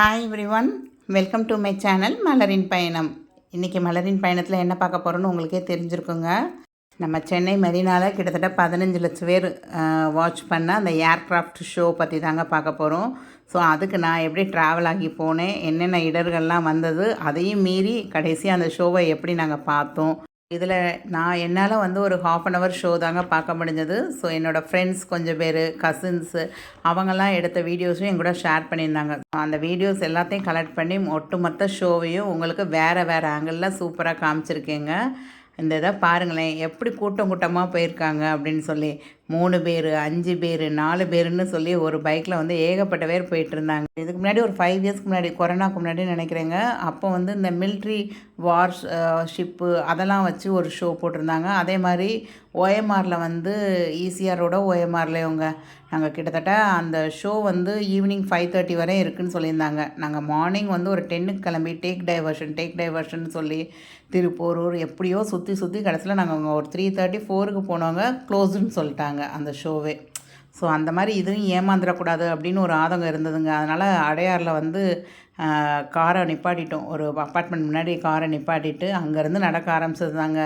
Hi everyone welcome to my channel மலரின் பயணம் இன்றைக்கி மலரின் பயணத்தில் என்ன பார்க்க போகிறோன்னு உங்களுக்கே தெரிஞ்சிருக்குங்க. நம்ம சென்னை மெரினாவில் கிட்டத்தட்ட பதினஞ்சு லட்சம் பேர் வாட்ச் பண்ண அந்த ஏர்க்ராஃப்ட் ஷோ பற்றி தாங்க பார்க்க போகிறோம் ஸோ அதுக்கு நான் எப்படி ட்ராவல் ஆகி போனேன் என்னென்ன இடர்கள்லாம் வந்தது அதையும் மீறி கடைசியாக அந்த ஷோவை எப்படி நாங்கள் பார்த்தோம் இதில் நான் என்னால் வந்து ஒரு ஹாஃப் அன் ஹவர் ஷோ தாங்க பார்க்க முடிஞ்சது. ஸோ என்னோடய ஃப்ரெண்ட்ஸ் கொஞ்சம் பேர் கசின்ஸு அவங்கெல்லாம் எடுத்த வீடியோஸும் என் கூட ஷேர் பண்ணியிருந்தாங்க. அந்த வீடியோஸ் எல்லாத்தையும் கலெக்ட் பண்ணி ஒட்டுமொத்த ஷோவையும் உங்களுக்கு வேறு வேறு ஆங்கிளில் சூப்பராக காமிச்சிருக்கேங்க. இந்த இதை பாருங்களேன் எப்படி கூட்டம் கூட்டமாக போயிருக்காங்க அப்படின்னு சொல்லி. மூணு பேர் அஞ்சு பேர் நாலு பேருன்னு சொல்லி ஒரு பைக்கில் வந்து ஏகப்பட்ட பேர் போயிட்டுருந்தாங்க. இதுக்கு முன்னாடி ஒரு ஃபைவ் இயர்ஸ்க்கு முன்னாடி கொரோனாக்கு முன்னாடி நினைக்கிறேங்க. அப்போ வந்து இந்த மில்ட்ரி வார் ஷிப்பு அதெல்லாம் வச்சு ஒரு ஷோ போட்டிருந்தாங்க. அதே மாதிரி ஓஎம்ஆரில் வந்து ஈசிஆரோட ஓஎம்ஆரில் இவங்க நாங்கள் கிட்டத்தட்ட அந்த ஷோ வந்து ஈவினிங் ஃபைவ் தேர்ட்டி வரை இருக்குதுன்னு சொல்லியிருந்தாங்க. நாங்கள் மார்னிங் வந்து ஒரு டென்னுக்கு கிளம்பி டேக் டைவர்ஷன் டேக் டைவர்ஷன் சொல்லி திருப்பூரூர் எப்படியோ சுற்றி சுற்றி கடைசியில் நாங்கள் ஒரு த்ரீ தேர்ட்டி ஃபோருக்கு போனவங்க க்ளோஸுன்னு சொல்லிட்டாங்க. அந்த ஷோவே. ஸோ அந்த மாதிரி இதுவும் ஏமாந்துடக்கூடாது அப்படின்னு ஒரு ஆதங்கம் இருந்ததுங்க. அதனால் அடையாரில் வந்து காரை நிப்பாட்டிட்டோம். ஒரு அப்பார்ட்மெண்ட் முன்னாடி காரை நிப்பாட்டிட்டு அங்கேருந்து நடக்க ஆரம்பிச்சதுதாங்க.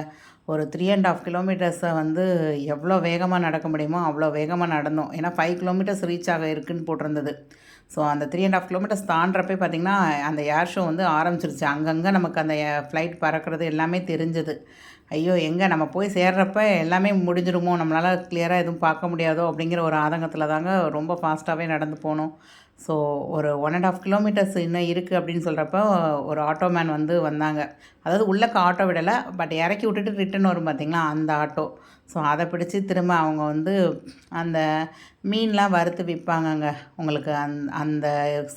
ஒரு த்ரீ அண்ட் ஆஃப் கிலோமீட்டர்ஸை வந்து எவ்வளோ வேகமாக நடக்க முடியுமோ அவ்வளோ வேகமாக நடந்தோம். ஏன்னா ஃபைவ் கிலோமீட்டர்ஸ் ரீச் ஆக இருக்குன்னு போட்டிருந்தது. ஸோ அந்த த்ரீ அண்ட் ஆஃப் கிலோமீட்டர்ஸ் தாண்டப்பே பார்த்திங்கன்னா அந்த ஏர் ஷோ வந்து ஆரம்பிச்சிருச்சு. அங்கங்கே நமக்கு அந்த ஃப்ளைட் பறக்கிறது எல்லாமே தெரிஞ்சது. ஐயோ எங்கே நம்ம போய் சேர்றப்ப எல்லாமே முடிஞ்சிருமோ? நம்மளால் கிளியராக எதுவும் பார்க்க முடியாதோ? அப்படிங்கிற ஒரு ஆதங்கத்தில் தாங்க ரொம்ப ஃபாஸ்ட்டாகவே நடந்து போனோம். ஸோ ஒரு ஒன் அண்ட் ஆஃப் கிலோமீட்டர்ஸ் இன்னும் இருக்குது அப்படின்னு சொல்கிறப்ப ஒரு ஆட்டோமேன் வந்து வந்தாங்க. அதாவது உள்ளக்க ஆட்டோ விடலை பட் இறக்கி விட்டுட்டு ரிட்டன் வரும் பார்த்திங்களா அந்த ஆட்டோ ஸோ அதை பிடிச்சி திரும்ப அவங்க வந்து அந்த மீன்லாம் வறுத்து விற்பாங்கங்க உங்களுக்கு அந் அந்த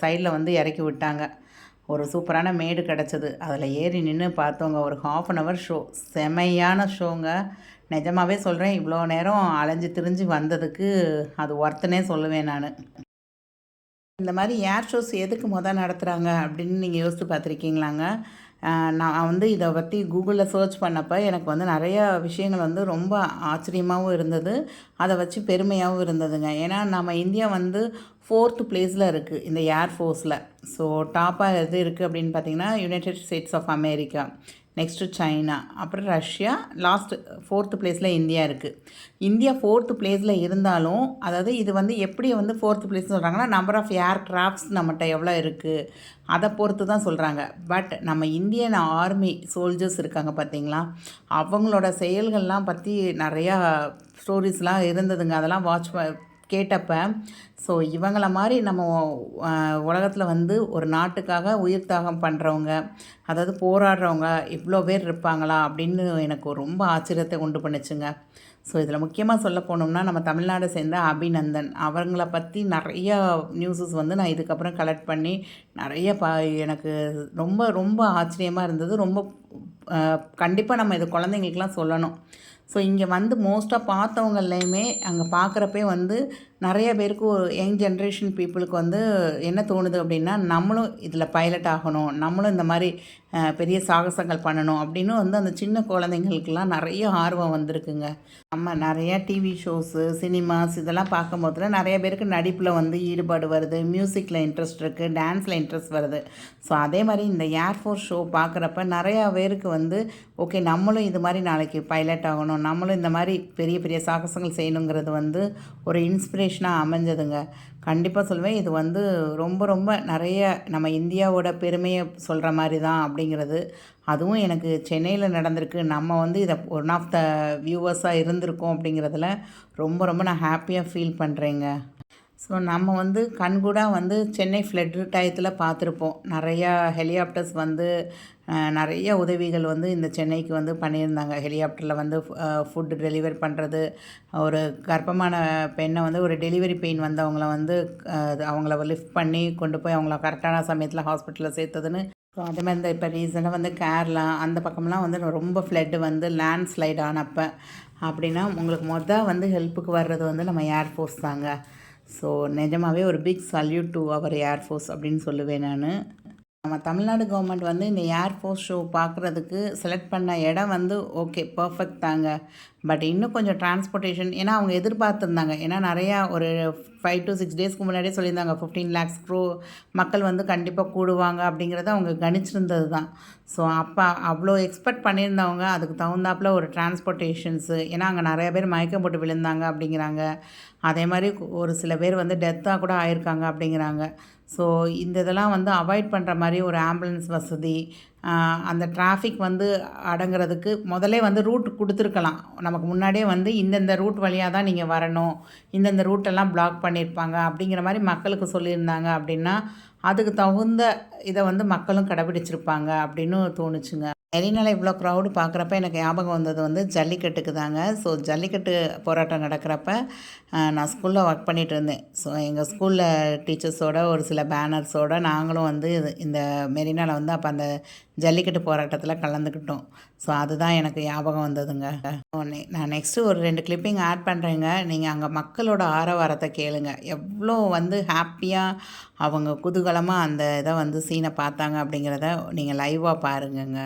சைடில் வந்து இறக்கி விட்டாங்க. ஒரு சூப்பரான மேடு கிடச்சிது. அதில் ஏறி நின்று பார்த்தவங்க ஒரு ஹாஃப் அன் ஹவர் ஷோ செமையான ஷோங்க நிஜமாகவே சொல்கிறேன் இவ்வளோ நேரம் அலைஞ்சு திரிஞ்சு வந்ததுக்கு அது ஒர்த்துனே சொல்லுவேன் நான். இந்த மாதிரி ஏர் ஷோஸ் எதுக்கு மொதல் நடத்துகிறாங்க அப்படின்னு நீங்கள் யோசித்து பார்த்துருக்கீங்களாங்க? நான் வந்து இதை பற்றி கூகுளில் சர்ச் பண்ணப்போ எனக்கு வந்து நிறைய விஷயங்கள் வந்து ரொம்ப ஆச்சரியமாகவும் இருந்தது. அதை வச்சு பெருமையாகவும் இருந்ததுங்க. ஏன்னா நம்ம இந்தியா வந்து ஃபோர்த்து பிளேஸில் இருக்குது இந்த ஏர்ஃபோர்ஸில் ஸோ டாப்பாக எது இருக்குது அப்படின்னு பார்த்தீங்கன்னா United States of America next China அப்புறம் ரஷ்யா லாஸ்ட் ஃபோர்த்து பிளேஸில் இந்தியா இருக்குது இந்தியா ஃபோர்த்து பிளேஸில் இருந்தாலும் அதாவது இது வந்து எப்படி வந்து ஃபோர்த்து பிளேஸ் சொல்கிறாங்கன்னா நம்பர் ஆஃப் ஏர் கிராஃப்ட்ஸ் நம்மகிட்ட எவ்வளோ இருக்குது அதை பொறுத்து தான் சொல்கிறாங்க பட் நம்ம இந்தியன் ஆர்மி சோல்ஜர்ஸ் இருக்காங்க பார்த்தீங்களா? அவங்களோட செயல்கள்லாம் பற்றி நிறையா ஸ்டோரிஸ்லாம் இருந்ததுங்க. அதெல்லாம் வாட்ச் கேட்டப்போ ஸோ இவங்களை மாதிரி நம்ம உலகத்தில் வந்து ஒரு நாட்டுக்காக உயிர் தியாகம் பண்ணுறவங்க அதாவது போராடுறவங்க இவ்வளோ பேர் இருப்பாங்களா? அப்படின்னு எனக்கு ரொம்ப ஆச்சரியத்தை உண்டு பண்ணுச்சுங்க. ஸோ இதில் முக்கியமாக சொல்ல போனோம்னா நம்ம தமிழ்நாடு சேர்ந்த அபிநந்தன். அவங்கள பற்றி நிறைய நியூஸஸ் வந்து நான் இதுக்கப்புறம் கலெக்ட் பண்ணி நிறைய ப எனக்கு ரொம்ப ரொம்ப ஆச்சரியமாக இருந்தது. ரொம்ப கண்டிப்பாக நம்ம இது குழந்தைங்களுக்கெலாம் சொல்லணும். ஸோ இங்கே வந்து மோஸ்ட்டாக பார்த்தவங்கள்லையுமே அங்கே பார்க்குறப்பே வந்து நிறைய பேருக்கு ஒரு யங் ஜென்ரேஷன் பீப்புளுக்கு வந்து என்ன தோணுது அப்படின்னா நம்மளும் இதில் பைலட் ஆகணும் நம்மளும் இந்த மாதிரி பெரிய சாகசங்கள் பண்ணணும் அப்படின்னு வந்து அந்த சின்ன குழந்தைங்களுக்கெல்லாம் நிறைய ஆர்வம் வந்திருக்குங்க. நம்ம நிறையா டிவி ஷோஸு சினிமாஸ் இதெல்லாம் பார்க்கும்போதுல நிறைய பேருக்கு நடிப்பில் வந்து ஈடுபாடு வருது மியூசிக்கில் இன்ட்ரெஸ்ட் இருக்குது டான்ஸில் இன்ட்ரெஸ்ட் வருது. ஸோ அதே மாதிரி இந்த ஏர்ஃபோர்ஸ் ஷோ பார்க்குறப்ப நிறையா பேருக்கு வந்து ஓகே நம்மளும் இது மாதிரி நாளைக்கு பைலட் ஆகணும் நம்மளும் இந்த மாதிரி பெரிய பெரிய சாகசங்கள் செய்யணுங்கிறது வந்து ஒரு காம்பினேஷனாக அமைஞ்சதுங்க. கண்டிப்பாக சொல்லுவேன். இது வந்து ரொம்ப ரொம்ப நிறைய நம்ம இந்தியாவோட பெருமையை சொல்கிற மாதிரி தான் அப்படிங்கிறது. அதுவும் எனக்கு சென்னையில் நடந்திருக்கு. நம்ம வந்து இதை ஒன் ஆஃப் த வியூவர்ஸாக இருந்திருக்கோம் அப்படிங்கிறதுல ரொம்ப ரொம்ப நான் ஹாப்பியாக ஃபீல் பண்ணுறேங்க ஸோ நம்ம வந்து கண்கூடாக வந்து சென்னை ஃப்ளட் டயத்தில் பார்த்துருப்போம். நிறையா ஹெலிகாப்டர்ஸ் வந்து நிறைய உதவிகள் வந்து இந்த சென்னைக்கு வந்து பண்ணியிருந்தாங்க. ஹெலிகாப்டரில் வந்து ஃபுட்டு டெலிவரி பண்ணுறது ஒரு கர்ப்பமான பெண்ணை வந்து ஒரு டெலிவரி பெயின் வந்தவங்கள வந்து அவங்கள லிஃப்ட் பண்ணி கொண்டு போய் அவங்கள கரெக்டான சமயத்தில் ஹாஸ்பிட்டலில் சேர்த்ததுன்னு. ஸோ அதே மாதிரி இந்த இப்போ ரீசனாக வந்து கேரளா அந்த பக்கம்லாம் வந்து ரொம்ப ஃப்ளட்டு வந்து லேண்ட் ஸ்லைட் ஆனப்போ அப்படின்னா உங்களுக்கு மொதல் வந்து ஹெல்ப்புக்கு வர்றது வந்து நம்ம ஏர்ஃபோர்ஸ் தாங்க. ஸோ நிஜமாகவே ஒரு big salute to our air force அப்படின்னு சொல்லுவேன் நான். நம்ம தமிழ்நாடு கவர்மெண்ட் வந்து இந்த ஏர்ஃபோர்ஸ் ஷோ பார்க்குறதுக்கு செலக்ட் பண்ண இடம் வந்து ஓகே பர்ஃபெக்ட் தாங்க. பட் இன்னும் கொஞ்சம் டிரான்ஸ்போர்ட்டேஷன் ஏன்னா அவங்க எதிர்பார்த்துருந்தாங்க. ஏன்னா நிறையா ஒரு ஃபைவ் டு சிக்ஸ் டேஸ்க்கு முன்னாடியே சொல்லியிருந்தாங்க ஃபிஃப்டீன் லேக்ஸ் க்ரோ மக்கள் வந்து கண்டிப்பாக கூடுவாங்க அப்படிங்கிறத அவங்க கணிச்சிருந்தது தான் ஸோ அப்போ அவ்வளோ எக்ஸ்பெக்ட் பண்ணியிருந்தவங்க அதுக்கு தகுந்தாப்புல ஒரு டிரான்ஸ்போர்ட்டேஷன்ஸு ஏன்னா அங்கே நிறைய பேர் மயக்கம் போட்டு விழுந்தாங்க அப்படிங்கிறாங்க. அதே மாதிரி ஒரு சில பேர் வந்து டெத்தாக கூட ஆயிருக்காங்க அப்படிங்கிறாங்க. ஸோ இந்த இதெல்லாம் வந்து அவாய்ட் பண்ணுற மாதிரி ஒரு ஆம்புலன்ஸ் வசதி அந்த டிராஃபிக் வந்து அடங்குறதுக்கு முதல்லே வந்து ரூட் கொடுத்துருக்கலாம். நமக்கு முன்னாடியே வந்து இந்தந்த ரூட் வழியாக தான் நீங்கள் வரணும் இந்தந்த ரூட்டெல்லாம் பிளாக் பண்ணியிருப்பாங்க அப்படிங்கிற மாதிரி மக்களுக்கு சொல்லியிருந்தாங்க அப்படின்னா அதுக்கு தகுந்த இதை வந்து மக்களும் கடைபிடிச்சிருப்பாங்க அப்படின்னு தோணுச்சுங்க. மெரினால இவ்வளோ க்ரௌடு பார்க்குறப்ப எனக்கு ஞாபகம் வந்தது வந்து ஜல்லிக்கட்டுக்கு தாங்க. ஸோ ஜல்லிக்கட்டு போராட்டம் நடக்கிறப்ப நான் ஸ்கூலில் ஒர்க் பண்ணிகிட்டு இருந்தேன். ஸோ எங்கள் ஸ்கூலில் டீச்சர்ஸோட ஒரு சில பேனர்ஸோட நாங்களும் வந்து இது- இந்த மெரினாவில் வந்து அப்போ அந்த ஜல்லிக்கட்டு போராட்டத்தில் கலந்துக்கிட்டோம். ஸோ அதுதான் எனக்கு ஞாபகம் வந்ததுங்க. நான் நெக்ஸ்ட்டு ஒரு ரெண்டு கிளிப்பிங் ஆட் பண்ணுறேங்க நீங்கள் அங்கே மக்களோட ஆரவாரத்தை கேளுங்க. எவ்வளோ வந்து ஹாப்பியாக அவங்க குதூகலமாக அந்த இதை வந்து சீனை பார்த்தாங்க அப்படிங்கிறத நீங்கள் லைவாக பாருங்கங்க.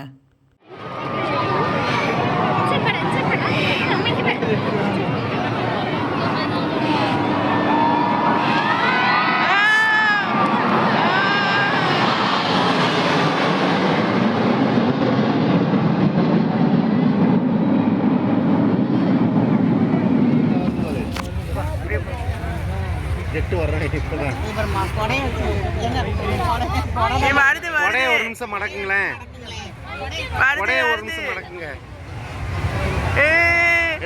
உடைய ஒரு நிமிஷம் மடக்குங்களேன். உடைய ஒரு நிமிஷம் மடக்குங்க. ஏய்,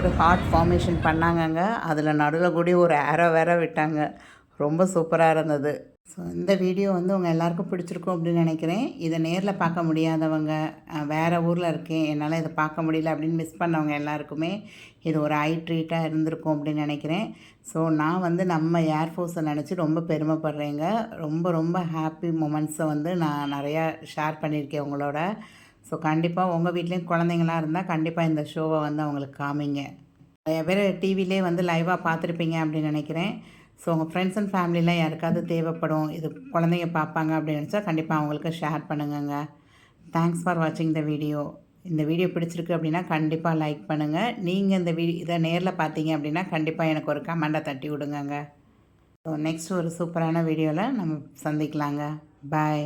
ஒரு ஹார்ட் ஃபார்மேஷன் பண்ணாங்கங்க. அதில் நடுவில் கூடி ஒரு ஏரோ வேற விட்டாங்க. ரொம்ப சூப்பராக இருந்தது. ஸோ இந்த வீடியோ வந்து உங்கள் எல்லாருக்கும் பிடிச்சிருக்கும் அப்படின்னு நினைக்கிறேன். இதை நேரில் பார்க்க முடியாதவங்க வேறு ஊரில் இருக்கேன் என்னால் இதை பார்க்க முடியல அப்படின்னு மிஸ் பண்ணவங்க எல்லாருக்குமே இது ஒரு ஐ ட்ரீட்டாக இருந்திருக்கும் அப்படின்னு நினைக்கிறேன். ஸோ நான் வந்து நம்ம ஏர்ஃபோர்ஸை நினச்சி ரொம்ப பெருமைப்படுறேங்க. ரொம்ப ரொம்ப ஹாப்பி மூமெண்ட்ஸை வந்து நான் நிறையா ஷேர் பண்ணியிருக்கேன் உங்களோட. ஸோ கண்டிப்பாக உங்கள் வீட்லேயும் குழந்தைங்களாம் இருந்தால் கண்டிப்பாக இந்த ஷோவை வந்து அவங்களுக்கு காமிங்க. நிறைய பேர் டிவிலே வந்து லைவாக பார்த்துருப்பீங்க அப்படின்னு நினைக்கிறேன். ஸோ உங்கள் ஃப்ரெண்ட்ஸ் அண்ட் ஃபேமிலிலாம் யாருக்காவது தேவைப்படும் இது குழந்தைங்க பார்ப்பாங்க அப்படின்னு நினச்சா கண்டிப்பாக அவங்களுக்கு ஷேர் பண்ணுங்கங்க. தேங்க்ஸ் ஃபார் வாட்சிங் த வீடியோ இந்த வீடியோ பிடிச்சிருக்கு அப்படின்னா கண்டிப்பாக லைக் பண்ணுங்கள் நீங்கள் இந்த வீ இதை நேரில் பார்த்தீங்க அப்படின்னா கண்டிப்பாக எனக்கு ஒரு கமெண்ட்டை தட்டி விடுங்கங்க. ஸோ நெக்ஸ்ட் ஒரு சூப்பரான வீடியோவில் நம்ம சந்திக்கலாங்க. பாய்